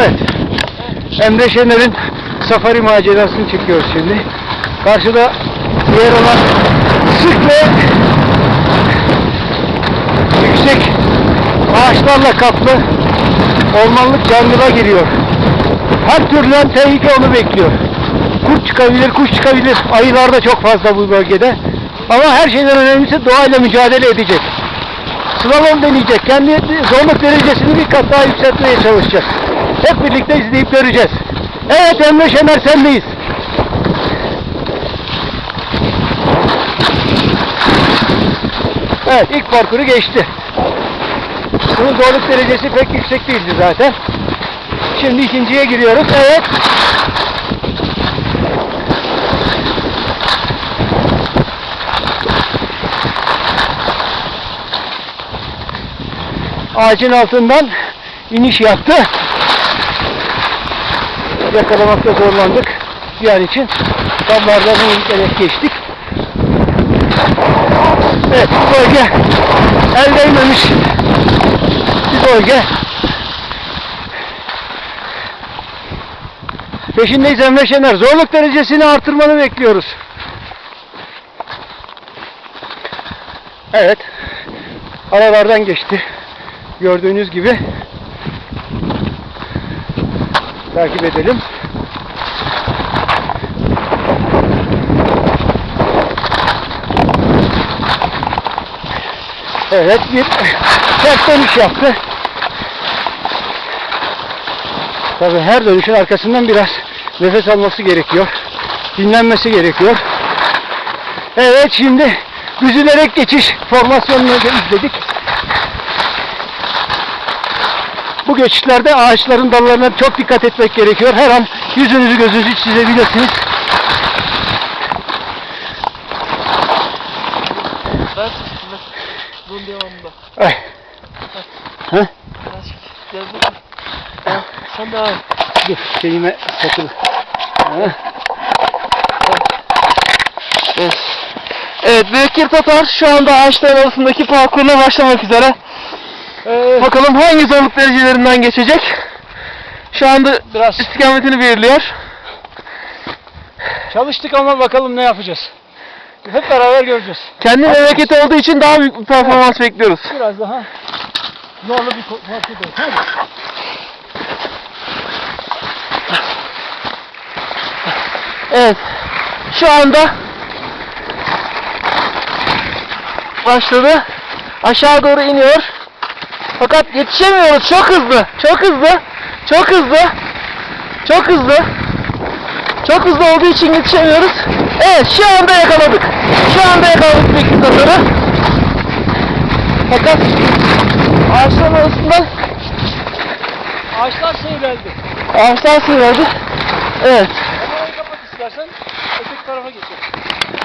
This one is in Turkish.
Evet. Emre Şener'in safari macerasını çekiyoruz şimdi. Karşıda yer olan sık ve yüksek ağaçlarla kaplı ormanlık jungle'a giriyor. Her türlü tehlike onu bekliyor. Kurt çıkabilir, kuş çıkabilir. Ayılar da çok fazla bu bölgede. Ama her şeyden önemlisi doğayla mücadele edecek. Slalom deneyecek. Kendi zorluk derecesini bir kat daha yükseltmeye çalışacak. Hep birlikte izleyip göreceğiz. Evet Emre Şener sendeyiz. Evet ilk parkuru geçti. Bunun zorluk derecesi pek yüksek değildi zaten. Şimdi ikinciye giriyoruz. Evet. Ağacın altından iniş yaptı. Yakalamakta zorlandık. An için. Damlardan evet geçtik. Evet bu bölge el değmemiş bir bölge. Peşindeyiz Emre Şener. Zorluk derecesini artırmanı bekliyoruz. Evet. Aralardan geçti. Gördüğünüz gibi. Takip edelim. Evet bir ters dönüş yaptı. Tabi her dönüşün arkasından biraz nefes alması gerekiyor. Dinlenmesi gerekiyor. Evet şimdi büzülerek geçiş formasyonunu izledik. Bu geçişlerde ağaçların dallarına çok dikkat etmek gerekiyor. Her an yüzünüzü gözünüzü çizebilirsiniz. Ben bunun devamında. Ay. Ha? Ha, Sen devam. Dur şeyime takılı. Ha? Evet. Evet, Bekir Tatar şu anda ağaçların arasındaki parkuruna başlamak üzere. Ee, Bakalım hangi zorluk derecelerinden geçecek. Şu anda biraz istikametini belirliyor. çalıştık ama bakalım ne yapacağız. Hep beraber göreceğiz. Kendi memleketi olduğu için daha büyük bir performans bekliyoruz. Biraz daha zorlu bir parkur da. Hadi. Evet. Şu anda başladı. Aşağı doğru iniyor. Fakat yetişemiyoruz. Çok hızlı. Çok hızlı. Çok hızlı. Çok hızlı. Çok hızlı olduğu için yetişemiyoruz. Evet şu anda yakaladık. Şu anda yakaladık bir kısaları. Fakat ağaçların arasından Ağaçlar seyreldi. ağaçlar sıyrıldı. Evet. Kapat istersen öteki tarafa geçelim.